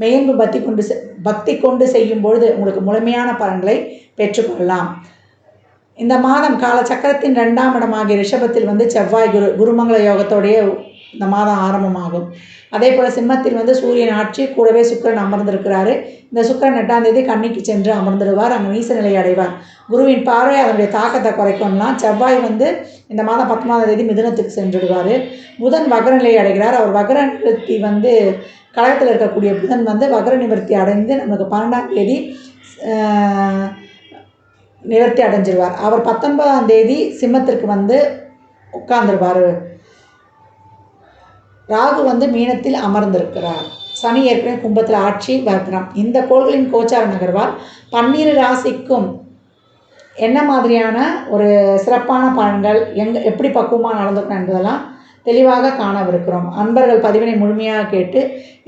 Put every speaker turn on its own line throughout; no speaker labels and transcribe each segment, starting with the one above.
மெய்யன்பு பக்தி கொண்டு செ- பக்தி கொண்டு செய்யும் பொழுது உங்களுக்கு முழுமையான பலன்களை பெற்றுக்கொள்ளலாம். இந்த மாதம் காலச்சக்கரத்தின் ரெண்டாம் இடமாகிய ரிஷபத்தில் வந்து செவ்வாய் குரு குருமங்கள யோகத்தோடைய இந்த மாதம் ஆரம்பமாகும். அதே போல் சிம்மத்தில் வந்து சூரியன் ஆட்சி கூடவே சுக்கிரன் அமர்ந்திருக்கிறாரு. இந்த சுக்கிரன் எட்டாம் தேதி கண்ணிக்கு சென்று அமர்ந்துடுவார். அங்கே நீச நிலை அடைவார். குருவின் பார்வை அதனுடைய தாக்கத்தை குறைக்கும்லாம். செவ்வாய் வந்து இந்த மாதம் பத்தொன்பதாம் தேதி மிதுனத்துக்கு சென்றுடுவார். புதன் வகரநிலை அடைகிறார். அவர் வக்ர வந்து கழகத்தில் இருக்கக்கூடிய புதன் வந்து வக்ர நிவர்த்தி அடைந்து நமக்கு பன்னெண்டாம் தேதி நிவர்த்தி அடைஞ்சிருவார். அவர் பத்தொன்பதாம் தேதி சிம்மத்திற்கு வந்து உட்கார்ந்துருவார் ராகு வந்து மீனத்தில் அமர்ந்திருக்கிறார். சனி ஏற்கனவே கும்பத்தில் ஆட்சி வக்ரம் இந்த கோள்களின் கோச்சார நகர்வால் பன்னிரு ராசிக்கும் என்ன மாதிரியான ஒரு சிறப்பான பலன்கள் எங்க எப்படி பக்குவமாக நடந்துக்கணும் என்பதெல்லாம் தெளிவாக காணவிருக்கிறோம். அன்பர்கள் பதிவினை முழுமையாக கேட்டு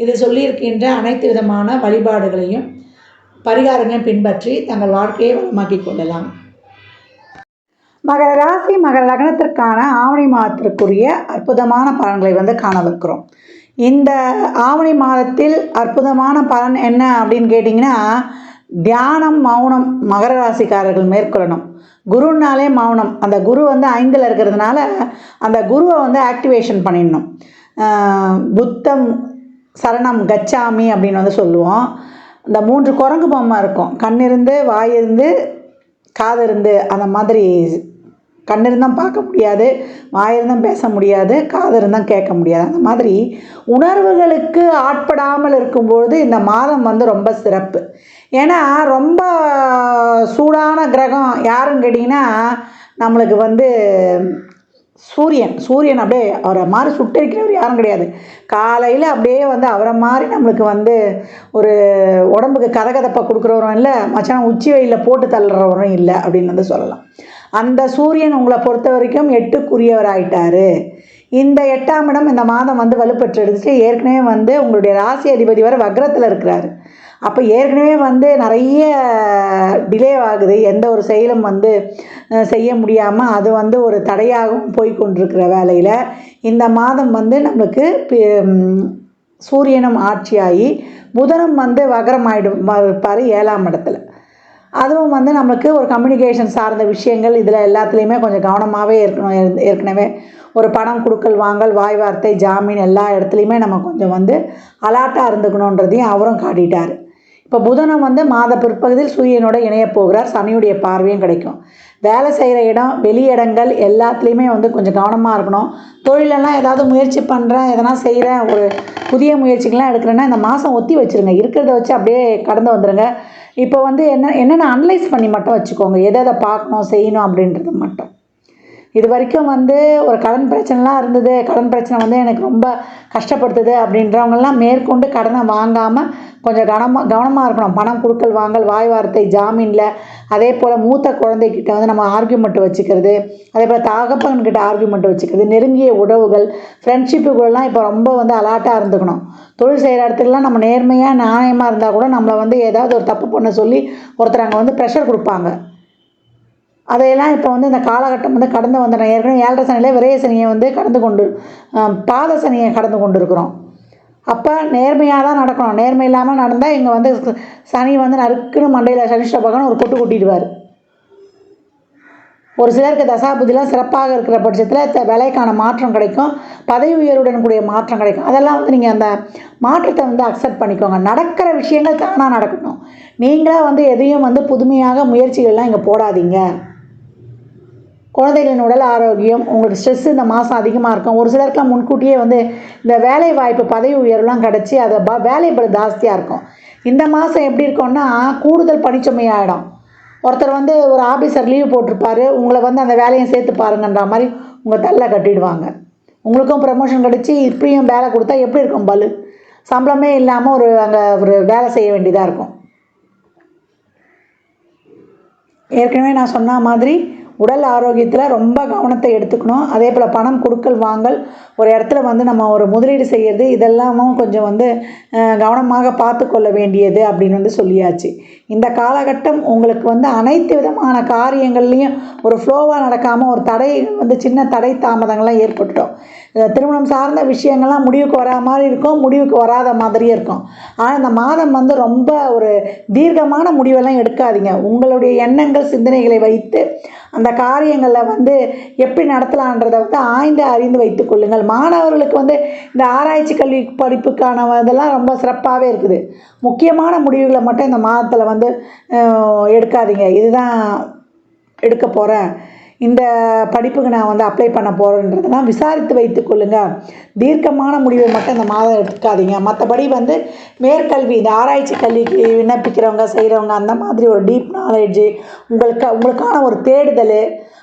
இது சொல்லியிருக்கின்ற அனைத்து விதமான வழிபாடுகளையும் பரிகாரங்களையும் பின்பற்றி தங்கள் வாழ்க்கையை வளமாக்கிக் கொள்ளலாம். மகர ராசி மகர லக்னத்திற்கான ஆவணி மாதத்திற்குரிய அற்புதமான பலன்களை வந்து காணவிருக்கிறோம். இந்த ஆவணி மாதத்தில் அற்புதமான பலன் என்ன அப்படின்னு கேட்டிங்கன்னா தியானம் மௌனம் மகர ராசிக்காரர்கள் மேற்கொள்ளணும். குருனாலே மௌனம். அந்த குரு வந்து ஐந்தில் இருக்கிறதுனால அந்த குருவை வந்து ஆக்டிவேஷன் பண்ணிடணும். புத்தம் சரணம் கச்சாமி அப்படின்னு வந்து சொல்லுவோம். இந்த மூன்று குரங்கு பொம்மை இருக்கும். கண்ணிருந்து வாயிருந்து காதிருந்து அந்த மாதிரி கண்ணிருந்தும் பார்க்க முடியாது வாயிருந்தும் பேச முடியாது காதிருந்தும் கேட்க முடியாது. அந்த மாதிரி உணர்வுகளுக்கு ஆட்படாமல் இருக்கும்பொழுது இந்த மாதம் வந்து ரொம்ப சிறப்பு. ஏன்னா ரொம்ப சூடான கிரகம் யாருன்னு கேட்டிங்கன்னா நம்மளுக்கு வந்து சூரியன். சூரியன் அப்படியே அவரை மாதிரி சுட்டரிக்கிறவர் யாரும் கிடையாது. காலையில் அப்படியே வந்து அவரை மாதிரி நம்மளுக்கு வந்து ஒரு உடம்புக்கு கதகதப்பை கொடுக்குறவரும் இல்லை மச்சான் உச்சி வெயிலில் போட்டு தள்ளுறவரும் இல்லை அப்படின்னு வந்து சொல்லலாம். அந்த சூரியன் உங்களை பொறுத்த வரைக்கும் எட்டுக்குரியவராயிட்டாரு. இந்த எட்டாம் இடம் இந்த மாதம் வந்து வலுப்பெற்று எடுத்துட்டு ஏற்கனவே வந்து உங்களுடைய ராசி அதிபதி வர வக்ரத்தில் இருக்கிறாரு. அப்போ ஏற்கனவே வந்து நிறைய டிலே ஆகுது. எந்த ஒரு செயலும் வந்து செய்ய முடியாமல் அது வந்து ஒரு தடையாகவும் போய் கொண்டிருக்கிற வேலையில் இந்த மாதம் வந்து நம்மளுக்கு பி- சூரியனும் ஆட்சியாகி புதனும் வந்து வகரம் ஆகிடும் இருப்பார் ஏழாம் இடத்துல. அதுவும் வந்து நம்மளுக்கு ஒரு கம்யூனிகேஷன் சார்ந்த விஷயங்கள் இதில் எல்லாத்துலேயுமே கொஞ்சம் கவனமாகவே இருக்கணும். ஏற்கனவே ஒரு பணம் கொடுக்கல் வாங்கல் வாய் வார்த்தை ஜாமீன் எல்லா இடத்துலையுமே நம்ம கொஞ்சம் வந்து அலாட்டாக இருந்துக்கணுன்றதையும் அவரும் காட்டிட்டார். இப்போ புதனம் வந்து மாத பிற்பகுதியில் சூரியனோட இணையப் போகிறார். சனியுடைய பார்வையும் கிடைக்கும். வேலை செய்கிற இடம் வெளி இடங்கள் எல்லாத்துலேயுமே வந்து கொஞ்சம் கவனமாக இருக்கணும். தொழிலெல்லாம் ஏதாவது முயற்சி பண்ணுறேன் எதனா செய்கிறேன் ஒரு புதிய முயற்சிகள்லாம் எடுக்கிறேன்னா இந்த மாதம் ஒத்தி வச்சுருங்க. இருக்கிறத வச்சு அப்படியே கடந்து வந்துடுங்க இப்போ வந்து என்ன என்னென்ன அனலைஸ் பண்ணி மட்டும் வச்சுக்கோங்க. எதை எதை பார்க்கணும் செய்யணும் அப்படின்றது மட்டும். இது வரைக்கும் வந்து ஒரு கடன் பிரச்சனைலாம் இருந்தது. கடன் பிரச்சனை வந்து எனக்கு ரொம்ப கஷ்டப்படுத்துது அப்படின்றவங்கெல்லாம் மேற்கொண்டு கடனை வாங்காமல் கொஞ்சம் கவனமாக கவனமாக இருக்கணும். பணம் கொடுக்கல் வாங்கல் வாய் வார்த்தை ஜாமீனில். அதே போல் மூத்த குழந்தைக்கிட்ட வந்து நம்ம ஆர்கியூமெண்ட் வச்சுக்கிறது. அதே போல் தகப்பன்கிட்ட ஆர்கியூமெண்ட் வச்சுக்கிறது. நெருங்கிய உறவுகள் ஃப்ரெண்ட்ஷிப்புகளெலாம் இப்போ ரொம்ப வந்து அலாட்டாக இருந்துக்கணும். தொழில் செய்கிற இடத்துலலாம் நம்ம நேர்மையாக நியாயமாக இருந்தால் கூட நம்மளை வந்து ஏதாவது ஒரு தப்பு பண்ண சொல்லி ஒருத்தர் அங்கே வந்து ப்ரெஷர் கொடுப்பாங்க. அதையெல்லாம் இப்போ வந்து இந்த காலகட்டம் வந்து கடந்து வந்துடும் ஏற்கனவே ஏழரை சனியில் விரைய சனியை வந்து கடந்து கொண்டு பாத சனியை கடந்து கொண்டு இருக்கிறோம் அப்போ நேர்மையாக தான் நடக்கணும். நேர்மை இல்லாமல் நடந்தால் இங்கே வந்து சனி வந்து நறுக்குன்னு மண்டையில் சனிஷ்ட பகவான் ஒரு கொட்டு கொட்டிடுவார். ஒரு சிலருக்கு தசாபுதிலாம் சிறப்பாக இருக்கிற பட்சத்தில் த மாற்றம் கிடைக்கும். பதவி உயர்வுடன் கூடிய மாற்றம் கிடைக்கும். அதெல்லாம் வந்து நீங்கள் அந்த மாற்றத்தை வந்து அக்செப்ட் பண்ணிக்கோங்க. நடக்கிற விஷயங்கள் தானாக நடக்கணும். நீங்களாக வந்து எதையும் வந்து புதுமையாக முயற்சிகள்லாம் இங்கே போடாதீங்க. குழந்தைகளின் உடல் ஆரோக்கியம் உங்களுக்கு ஸ்ட்ரெஸ் இந்த மாதம் அதிகமாக இருக்கும். ஒரு சிலருக்குலாம் முன்கூட்டியே வந்து இந்த வேலை வாய்ப்பு பதவி உயர்வுலாம் கிடச்சி அதை ப வேலை பளு ஜாஸ்தியாக இருக்கும். இந்த மாதம் எப்படி இருக்கும்னா கூடுதல் பணிச்சுமையாகிடும் ஒருத்தர் வந்து ஒரு ஆஃபீஸர் லீவ் போட்டிருப்பாரு உங்களை வந்து அந்த வேலையை சேர்த்து பாருங்கன்ற மாதிரி உங்கள் தள்ள கட்டிடுவாங்க. உங்களுக்கும் ப்ரமோஷன் கிடச்சி இப்படியும் வேலை கொடுத்தா எப்படி இருக்கும் பலு? சம்பளமே இல்லாமல் ஒரு அங்கே ஒரு வேலை செய்ய வேண்டியதாக இருக்கும். ஏற்கனவே நான் சொன்ன மாதிரி உடல் ஆரோக்கியத்தில் ரொம்ப கவனத்தை எடுத்துக்கணும். அதே போல் பணம் கொடுக்கல் வாங்கல் ஒரு இடத்துல வந்து நம்ம ஒரு முதலீடு செய்கிறது இதெல்லாமும் கொஞ்சம் வந்து கவனமாக பார்த்து கொள்ள வேண்டியது அப்படின்னு வந்து சொல்லியாச்சு. இந்த காலகட்டம் உங்களுக்கு வந்து அனைத்து விதமான காரியங்கள்லேயும் ஒரு ஃப்ளோவாக நடக்காமல் ஒரு தடை வந்து சின்ன தடை தாமதங்கள்லாம் ஏற்பட்டுட்டோம். திருமணம் சார்ந்த விஷயங்கள்லாம் முடிவுக்கு வரா மாதிரி இருக்கும் முடிவுக்கு வராத மாதிரியே இருக்கும். ஆனால் இந்த மாதம் வந்து ரொம்ப ஒரு தீர்க்கமான முடிவெல்லாம் எடுக்காதீங்க. உங்களுடைய எண்ணங்கள் சிந்தனைகளை வைத்து அந்த காரியங்களில் வந்து எப்படி நடத்தலான்றதை வந்து ஆய்ந்து அறிந்து வைத்துக் கொள்ளுங்கள். மாணவர்களுக்கு வந்து இந்த ஆராய்ச்சி கல்வி படிப்புக்கான இதெல்லாம் ரொம்ப சிறப்பாகவே இருக்குது. முக்கியமான முடிவுகளை மட்டும் இந்த மாதத்தில் வந்து எடுக்காதீங்க. இதுதான் எடுக்க போகிறேன் இந்த படிப்புக்கு நான் வந்து அப்ளை பண்ண போகிறேன்றதெல்லாம் விசாரித்து வைத்து கொள்ளுங்கள் தீர்க்கமான முடிவை மட்டும் இந்த மாதம் எடுக்காதீங்க. மற்றபடி வந்து மேற்கல்வி இந்த ஆராய்ச்சி கல்விக்கு விண்ணப்பிக்கிறவங்க செய்கிறவங்க அந்த மாதிரி ஒரு டீப் நாலேஜு உங்களுக்கு உங்களுக்கான ஒரு தேடுதல்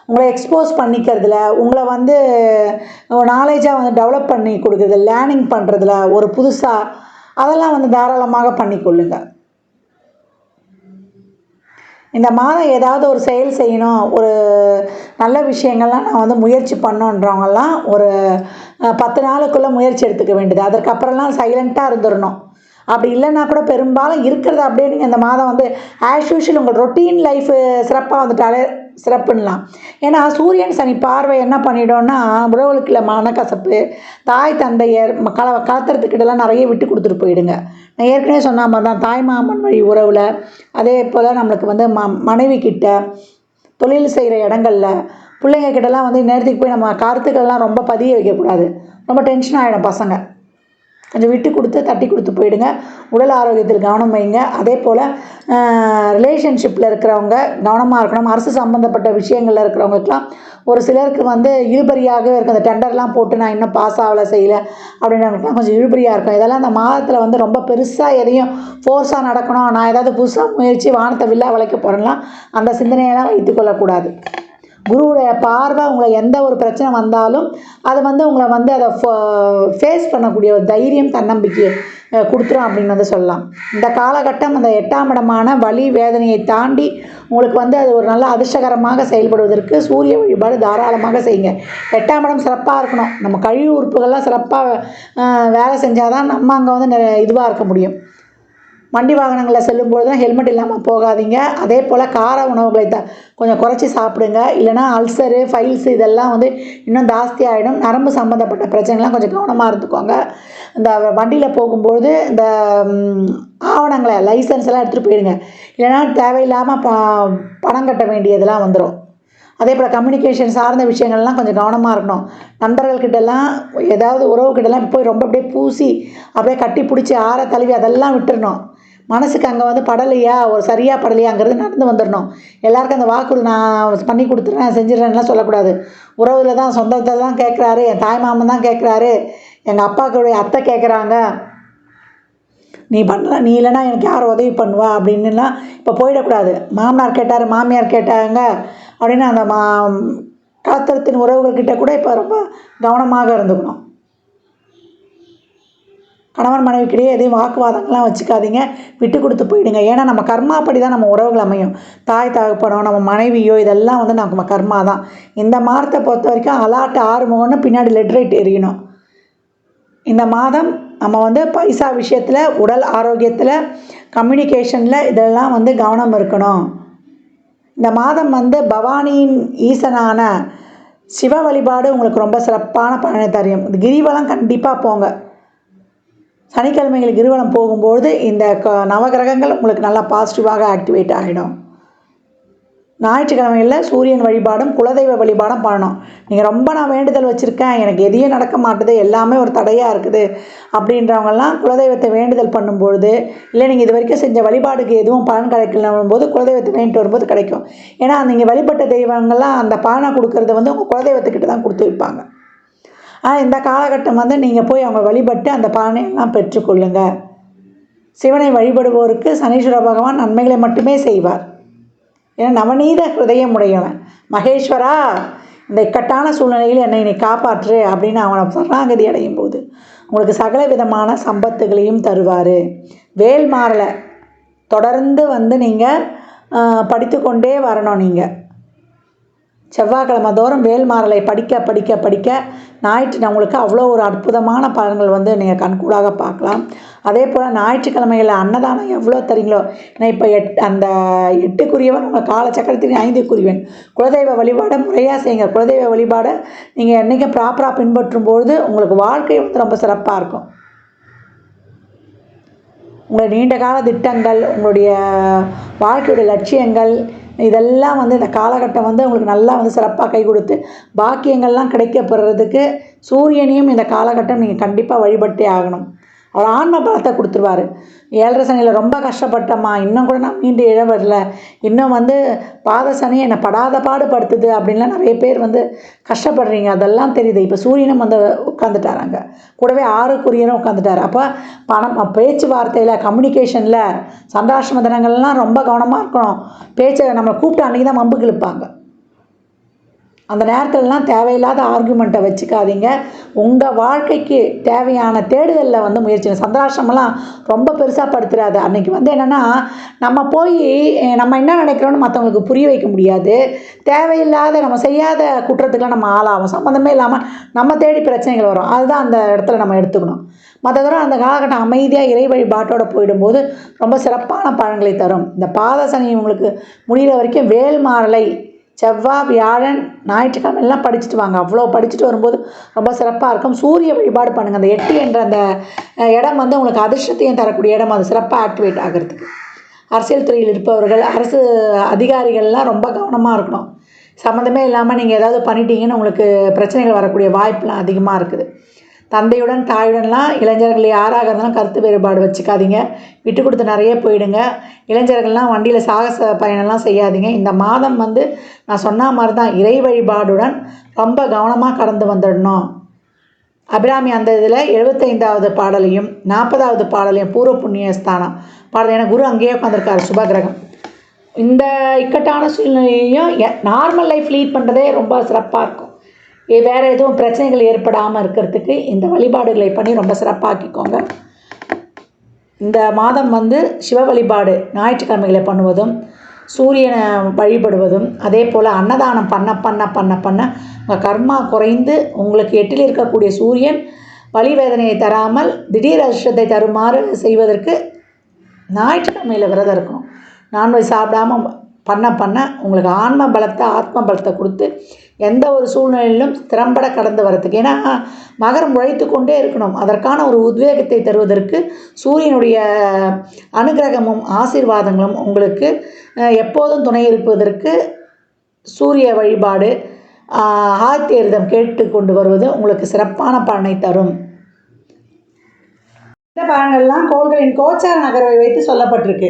உங்களை எக்ஸ்போஸ் பண்ணிக்கிறதுல உங்களை வந்து நாலேஜாக வந்து டெவலப் பண்ணி கொடுக்குறது லேர்னிங் பண்ணுறதுல ஒரு புதுசாக அதெல்லாம் வந்து தாராளமாக பண்ணிக்கொள்ளுங்கள் இந்த மாதம் ஏதாவது ஒரு செயல் செய்யணும் ஒரு நல்ல விஷயங்கள்லாம் நான் வந்து முயற்சி பண்ணோன்றவங்கெல்லாம் ஒரு பத்து நாளுக்குள்ளே முயற்சி எடுத்துக்க வேண்டியது. அதற்கப்புறம்லாம் சைலண்ட்டாக இருந்துடணும் அப்படி இல்லைன்னா கூட பெரும்பாலும் இருக்கிறத அப்படியே நீங்கள் இந்த மாதம் வந்து ஆஸ் யூஷுவல் உங்கள் ரொட்டீன் லைஃபு சிறப்பாக வந்துட்டாலே சிறப்புன்னலாம் ஏன்னா சூரியன் சனி பார்வை என்ன பண்ணிடும்னா உறவுகளுக்குள்ள மனக்கசப்பு தாய் தந்தையர் கல கலத்துறதுக்கிட்டலாம் நிறைய விட்டு கொடுத்துட்டு போயிடுங்க. நான் ஏற்கனவே சொன்ன மாதிரி தான் தாய் மாமன் வழி உறவில் அதே போல் நம்மளுக்கு வந்து ம மனைவி கிட்ட தொழில் செய்கிற இடங்கள்ல பிள்ளைங்க கிட்டலாம் வந்து நேரத்துக்கு போய் நம்ம கருத்துக்கள்லாம் ரொம்ப பதிய வைக்கக்கூடாது. ரொம்ப டென்ஷன் ஆகிடும் பசங்க. கொஞ்சம் விட்டு கொடுத்து தட்டி கொடுத்து போயிடுங்க. உடல் ஆரோக்கியத்தில் கவனம் வைங்க. அதே போல் ரிலேஷன்ஷிப்பில் இருக்கிறவங்க கவனமாக இருக்கணும். அரசு சம்மந்தப்பட்ட விஷயங்களில் இருக்கிறவங்களுக்குலாம் ஒரு சிலருக்கு வந்து இழுபறியாகவே இருக்கும். அந்த டெண்டர்லாம் போட்டு நான் இன்னும் பாஸ் ஆகலை செய்யலை அப்படின்றவங்களுக்குலாம் கொஞ்சம் இழுபறியாக இருக்கும். இதெல்லாம் அந்த மாதத்தில் வந்து ரொம்ப பெருசாக எதையும் ஃபோர்ஸாக நடக்கணும். நான் ஏதாவது புதுசாக முயற்சி வானத்தை வில்லா வளைக்க போகிறேன்லாம் அந்த சிந்தனையெல்லாம் வைத்துக்கொள்ளக்கூடாது குருவுடைய பார்வை உங்களை எந்த ஒரு பிரச்சனை வந்தாலும் அது வந்து உங்களை வந்து அதை ஃபேஸ் பண்ணக்கூடிய ஒரு தைரியம் தன்னம்பிக்கையை கொடுத்துரும் அப்படின்னு வந்து சொல்லலாம். இந்த காலகட்டம் அந்த எட்டாம் இடமான வலி வேதனையை தாண்டி உங்களுக்கு வந்து அது ஒரு நல்ல அதிர்ஷ்டகரமாக செயல்படுவதற்கு சூரிய வழிபாடு தாராளமாக செய்யுங்க. எட்டாம் இடம் சிறப்பாக இருக்கணும். நம்ம கழிவு உறுப்புகள்லாம் சிறப்பாக வேலை செஞ்சால் தான் நம்ம அங்கே வந்து இதுவாக இருக்க முடியும். வண்டி வாகனங்களில் செல்லும்பொழுதுலாம் ஹெல்மெட் இல்லாமல் போகாதீங்க. அதே போல் கார உணவுகளை த கொஞ்சம் குறைச்சி சாப்பிடுங்க. இல்லைனா அல்சரு ஃபைல்ஸ் இதெல்லாம் வந்து இன்னும் ஜாஸ்தியாகிடும் நரம்பு சம்மந்தப்பட்ட பிரச்சனைலாம் கொஞ்சம் கவனமாக இருந்துக்கோங்க. இந்த வண்டியில் போகும்போது இந்த ஆவணங்களை லைசன்ஸ் எல்லாம் எடுத்துகிட்டு போயிடுங்க. இல்லைனா தேவையில்லாமல் ப பணம் கட்ட வேண்டியதெல்லாம் வந்துடும் அதே போல் கம்யூனிகேஷன் சார்ந்த விஷயங்கள்லாம் கொஞ்சம் கவனமாக இருக்கணும். நண்பர்கள்கிட்டலாம் ஏதாவது உறவுகிட்டலாம் போய் ரொம்ப அப்படியே பூசி அப்படியே கட்டி பிடிச்சி ஆற தழுவி அதெல்லாம் விட்டுறணும். மனசுக்கு அங்கே வந்து படலையா? ஒரு சரியாக படலையாங்கிறது நடந்து வந்துடணும் எல்லாருக்கும் அந்த வாக்குறுதி நான் பண்ணி கொடுத்துட்றேன் செஞ்சிடறேன்லாம் சொல்லக்கூடாது. உறவில் தான் சொந்தத்தை தான் கேட்குறாரு என் தாய் மாமன் தான் கேட்குறாரு எங்கள் அப்பாவுடைய அத்தை கேட்குறாங்க நீ பண்ணல நீ இல்லைன்னா எனக்கு யார் உதவி பண்ணுவா? அப்படின்னுலாம் இப்போ போயிடக்கூடாது. மாமனார் கேட்டார் மாமியார் கேட்டாங்க அப்படின்னு அந்த மா காத்திரத்தின் உறவுகள்கிட்ட கூட இப்போ ரொம்ப கவனமாக இருந்துக்கணும். கணவன் மனைவிக்கிடையே எதையும் வாக்குவாதங்கள்லாம் வச்சுக்காதீங்க. விட்டு கொடுத்து போயிடுங்க. ஏன்னா நம்ம கர்மாப்படி தான் நம்ம உறவுகள் அமையும். தாய் தகப்பனோ நம்ம மனைவியோ இதெல்லாம் வந்து நம்ம கர்மா தான் இந்த மாதத்தை பொறுத்த வரைக்கும் அலாட்டு ஆறு முகம்னு பின்னாடி லெட்ரைட் எரியணும். இந்த மாதம் நம்ம வந்து பைசா விஷயத்தில் உடல் ஆரோக்கியத்தில் கம்யூனிகேஷனில் இதெல்லாம் வந்து கவனம் இருக்கணும். இந்த மாதம் வந்து பவானியின் ஈசனான சிவ வழிபாடு உங்களுக்கு ரொம்ப சிறப்பான பலனை தரும். இந்த கிரிவலம் கண்டிப்பாக போங்க. சனிக்கிழமைகள் கிருவலம் போகும்போது இந்த க நவகிரகங்கள் உங்களுக்கு நல்லா பாசிட்டிவாக ஆக்டிவேட் ஆகிடும் ஞாயிற்றுக்கிழமையில் சூரியன் வழிபாடும் குலதெய்வ வழிபாடும் பண்ணணும். நீங்கள் ரொம்ப நான் வேண்டுதல் வச்சுருக்கேன் எனக்கு எதையும் நடக்க மாட்டுது எல்லாமே ஒரு தடையாக இருக்குது அப்படின்றவங்கெல்லாம் குலதெய்வத்தை வேண்டுதல் பண்ணும்பொழுது இல்லை நீங்கள் இது வரைக்கும் செஞ்ச வழிபாடுக்கு எதுவும் பலன் கிடைக்கலன்னும் போது குலதெய்வத்தை வேண்டிட்டு வரும்போது கிடைக்கும். ஏன்னா நீங்கள் வழிபட்ட தெய்வங்கள்லாம் அந்த பலனை கொடுக்கறத வந்து உங்கள் குலதெய்வத்துக்கிட்ட தான் கொடுத்து வைப்பாங்க. இந்த காலகட்டம் வந்து நீங்கள் போய் அவங்க வழிபட்டு அந்த பானையெல்லாம் பெற்றுக்கொள்ளுங்கள் பெற்றுக்கொள்ளுங்க. சிவனை வழிபடுவோருக்கு சனீஸ்வர பகவான் நன்மைகளை மட்டுமே செய்வார். ஏன்னா நவநீத ஹிருதயம் உடையவன் மகேஸ்வரா இந்த இக்கட்டான சூழ்நிலையில் என்னை நீ காப்பாற்று அப்படின்னு அவனை சரணாகதி அடையும் போது உங்களுக்கு சகல விதமான சம்பத்துகளையும் தருவார். வேல் மாறலை. தொடர்ந்து வந்து நீங்கள் படித்துக்கொண்டே வரணும் நீங்கள் செவ்வாய்க்கிழமை தோறும் வேல்மாறலை படிக்க படிக்க படிக்க ஞாயிற்று உங்களுக்கு அவ்வளோ ஒரு அற்புதமான பலன்கள் வந்து நீங்கள் கண்கூடாக பார்க்கலாம். அதே போல் ஞாயிற்றுக்கிழமையில் அன்னதானம் எவ்வளோ தரீங்களோ? ஏன்னா இப்போ எட் அந்த எட்டுக்குரியவன் உங்கள் ஐந்து ஐந்துக்குரியவன். குலதெய்வ வழிபாடை முறையாக செய்யுங்க. குலதெய்வ வழிபாடை நீங்கள் என்றைக்கும் ப்ராப்பராக பின்பற்றும் பொழுது உங்களுக்கு வாழ்க்கை வந்து ரொம்ப சிறப்பாக இருக்கும். உங்கள் நீண்ட கால திட்டங்கள் உங்களுடைய வாழ்க்கையுடைய லட்சியங்கள் இதெல்லாம் வந்து இந்த காலகட்டம் வந்து உங்களுக்கு நல்லா வந்து சிறப்பாக கை கொடுத்து பாக்கியங்கள்லாம் கிடைக்கப்படுறதுக்கு சூரியனையும் இந்த காலகட்டம் நீங்கள் கண்டிப்பாக வழிபட்டே ஆகணும். அவர் ஆன்ம பலத்தை கொடுத்துருவாரு. ஏழரை சனியில் ரொம்ப கஷ்டப்பட்டம்மா இன்னும் கூட நான் மீண்டு இழ வரல. இன்னும் வந்து பாத சனி என்னை படாத பாடுபடுத்துது அப்படின்லாம் நிறைய பேர் வந்து கஷ்டப்படுறீங்க. அதெல்லாம் தெரியுது. இப்போ சூரியனும் வந்து உட்காந்துட்டாராங்க கூடவே ஆறுக்குரியனும் உட்காந்துட்டார் அப்போ பணம் பேச்சுவார்த்தையில் கம்யூனிகேஷனில் சந்தாஷ்ம தினங்கள்லாம் ரொம்ப கவனமாக இருக்கணும். பேச்சை நம்மளை கூப்பிட்டு அன்றைக்கி தான் மம்புக்கு இழுப்பாங்க. அந்த நேரத்துலலாம் தேவையில்லாத ஆர்குமெண்ட்டை வச்சுக்காதீங்க. உங்கள் வாழ்க்கைக்கு தேவையான தேடுதலில் வந்து முயற்சி சந்திராசிரமெல்லாம் ரொம்ப பெருசாக படுத்துறாது. அன்றைக்கி வந்து என்னென்னா நம்ம போய் நம்ம என்ன நினைக்கிறோன்னு மற்றவங்களுக்கு புரிய வைக்க முடியாது. தேவையில்லாத நம்ம செய்யாத குற்றத்துக்குலாம் நம்ம ஆளாகும் சம்மந்தமே இல்லாமல் நம்ம தேடி பிரச்சனைகள் வரும். அதுதான் அந்த இடத்துல நம்ம எடுத்துக்கணும். மற்ற தடவை அந்த காலகட்டம் அமைதியாக இறை வழிபாட்டோட போயிடும்போது ரொம்ப சிறப்பான பலன்களை தரும். இந்த பாதசனி உங்களுக்கு முடிகிற வரைக்கும் வேல்மாறலை செவ்வாய் வியாழன் ஞாயிற்றுக்கிழமை எல்லாம் படிச்சுட்டு வாங்க. அவ்வளோ படிச்சுட்டு வரும்போது ரொம்ப சிறப்பாக இருக்கும். சூரிய வழிபாடு பண்ணுங்கள் அந்த எட்டு என்ற அந்த இடம் வந்து உங்களுக்கு அதிர்ஷ்டத்தையும் தரக்கூடிய இடம்? அது சிறப்பாக ஆக்டிவேட் ஆகிறதுக்கு. அரசியல் துறையில் இருப்பவர்கள் அரசு அதிகாரிகள்லாம் ரொம்ப கவனமாக இருக்கணும். சம்மந்தமே இல்லாமல் நீங்கள் ஏதாவது பண்ணிட்டீங்கன்னு உங்களுக்கு பிரச்சனைகள் வரக்கூடிய வாய்ப்புலாம் அதிகமாக இருக்குது. தந்தையுடன் தாயுடன்லாம் இளைஞர்கள் யாராக இருந்தாலும் கருத்து வேறுபாடு வச்சுக்காதீங்க. விட்டு கொடுத்து நிறைய போயிடுங்க. இளைஞர்கள்லாம் வண்டியில் சாகச பயணம்லாம் செய்யாதீங்க. இந்த மாதம் வந்து நான் சொன்ன மாதிரி தான் இறை வழிபாடுடன் ரொம்ப கவனமாக கடந்து வந்துடணும். அபிராமி அந்த இதில் எழுபத்தைந்தாவது பாடலையும் நாற்பதாவது பாடலையும் பூர்வ புண்ணிய ஸ்தானம் பாடல். என குரு அங்கேயே உட்காந்துருக்காரு சுபகிரகம். இந்த இக்கட்டான சூழ்நிலையையும் நார்மல் லைஃப் லீட் பண்ணுறதே ரொம்ப சிறப்பாக இருக்கும். வேறு எதுவும் பிரச்சனைகள் ஏற்படாமல் இருக்கிறதுக்கு இந்த வழிபாடுகளை பண்ணி ரொம்ப சிறப்பாக்கிக்கோங்க. இந்த மாதம் வந்து சிவ வழிபாடு ஞாயிற்றுக்கிழமைகளை பண்ணுவதும் சூரியனை வழிபடுவதும் அதே போல் அன்னதானம் பண்ண பண்ண பண்ண பண்ண உங்கள் கர்மா குறைந்து உங்களுக்கு எட்டில் இருக்கக்கூடிய சூரியன் வழிவேதனையை தராமல் திடீர் அதிர்ஷ்டத்தை தருமாறு செய்வதற்கு ஞாயிற்றுக்கிழமையில் விரதம் இருக்கணும். நான்வெஜ் சாப்பிடாம பண்ண பண்ண உங்களுக்கு ஆன்ம பலத்தை ஆத்ம பலத்தை கொடுத்து எந்த ஒரு சூழ்நிலையிலும் திறம்பட கடந்து வரதுக்கு ஏன்னா மகரம் உழைத்து கொண்டே இருக்கணும். அதற்கான ஒரு உத்வேகத்தை தருவதற்கு சூரியனுடைய அனுகிரகமும் ஆசீர்வாதங்களும் உங்களுக்கு எப்போதும் துணை இருப்பதற்கு சூரிய வழிபாடு ஆத்தியரிதம் கேட்டு கொண்டு வருவது உங்களுக்கு சிறப்பான பலனை தரும். இந்த பலன்கள்லாம் கோள்களின் கோச்சார நகர்வை வைத்து சொல்லப்பட்டிருக்கு.